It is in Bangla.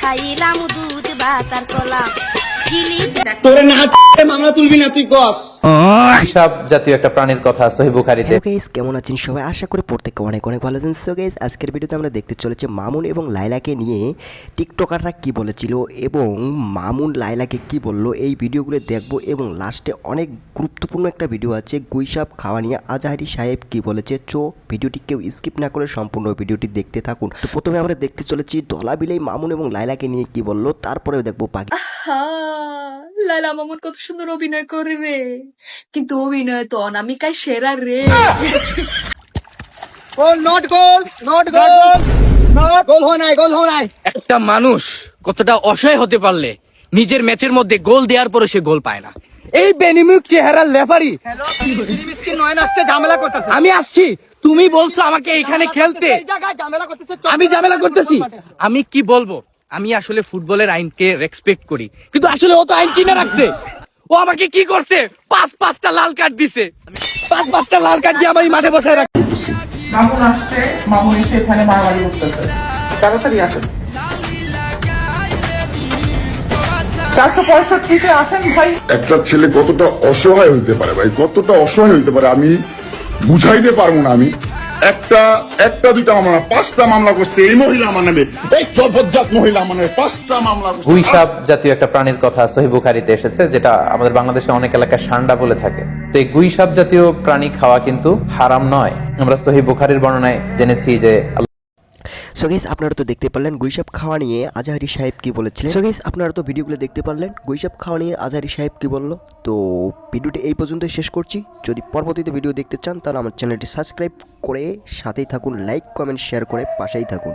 খাইলাম দুধ বাতার কলা কিলি। তোরে না মামলা তুলবি না তুই কস। জাতীয় একটা প্রাণীর কথা সহি বুখারিতে। গাইস কেমন আছেন সবাই? আশা করি প্রত্যেকে অনেক অনেক ভালো আছেন। সো গাইস আজকের ভিডিওতে আমরা দেখতে চলেছি মামুন এবং লাইলাকে নিয়ে টিকটকাররা কি বলেছিল এবং মামুন লাইলাকে কি বলল এই ভিডিওগুলো দেখব এবং লাস্টে অনেক গুরুত্বপূর্ণ একটা ভিডিও আছে গুইসাপ খাওয়া নিয়ে আজাহারি সাহেব কি বলেছে। চো ভিডিওটি কেউ স্কিপ না করে সম্পূর্ণ ভিডিওটি দেখতে থাকুন। তো প্রথমে আমরা দেখতে চলেছি দলা বিলেই মামুন এবং লাইলাকে নিয়ে কি বলল তারপরে দেখব বাকি হা লালা মামুন কত সুন্দর অভিনয় করে রে। কিন্তু অভিনয় তো অনামিকায় সেরা রে? নট গোল নট গোল গোল হয় নাই গোল হয় নাই। একটা মানুষ কতটা অসহায় হতে পারলে নিজের ম্যাচের মধ্যে গোল দেওয়ার পরে সে গোল পায় না। এই বেনিমুখ চেহারার লেফারি। মিসকিন নয় আসছে ঝামেলা করতেছে। আমি আসছি তুমি বলছো আমাকে এখানে খেলতে। এই জায়গায় ঝামেলা করতেছে আমি ঝামেলা করতেছি। আমি কি বলব? আমি আসলে ফুটবলের আইনকে রেসপেক্ট করি। কিন্তু আসলে ও তো আইন কিনে রাখছে। ও আমাকে কি করছে? পাঁচ পাঁচটা লাল কার্ড দিছে। পাঁচ পাঁচটা লাল কার্ড দিয়ে আমার মাঠে বসায় রাখ মামুন আসছে মামুন এসে এখানে মারামারি করতেছে। তাড়াতাড়ি আসেন। চারশো পঁয়ষট্টিতে আসেন ভাই। একটা ছেলে কতটা অসহায় হইতে পারে ভাই? কতটা অসহায় হইতে পারে আমি বুঝাইতে পারব না আমি। একটা একটা, দুইটা মামলা, পাঁচটা মামলা করছে এই মহিলা আমার নামে। এই জবরজাত মহিলা আমার নামে পাঁচটা মামলা করছে। গুইসাপ জাতীয় একটা প্রাণীর কথা সহি বুখারিতে এসেছে, যেটা আমাদের বাংলাদেশে অনেক এলাকায় সান্ডা বলে থাকে। তো এই গুইসাপ জাতীয় প্রাণী খাওয়া কিন্তু হারাম নয়। আমরা সহি বুখারির বর্ণনায় জেনেছি যে সো গেস আপনারা তো দেখতে পারলেন গুইসাপ খাওয়া নিয়ে আজাহারি সাহেব কি বলেছিলেন। সো গেস আপনারা তো ভিডিওগুলো দেখতে পারলেন গুইসাপ খাওয়া নিয়ে আজাহারি সাহেব কি বলল। তো ভিডিওটি এই পর্যন্তই শেষ করছি। যদি পরবর্তীতে ভিডিও দেখতে চান, তাহলে আমার চ্যানেলটি সাবস্ক্রাইব করে সাথেই থাকুন, লাইক, কমেন্ট, শেয়ার করে পাশেই থাকুন।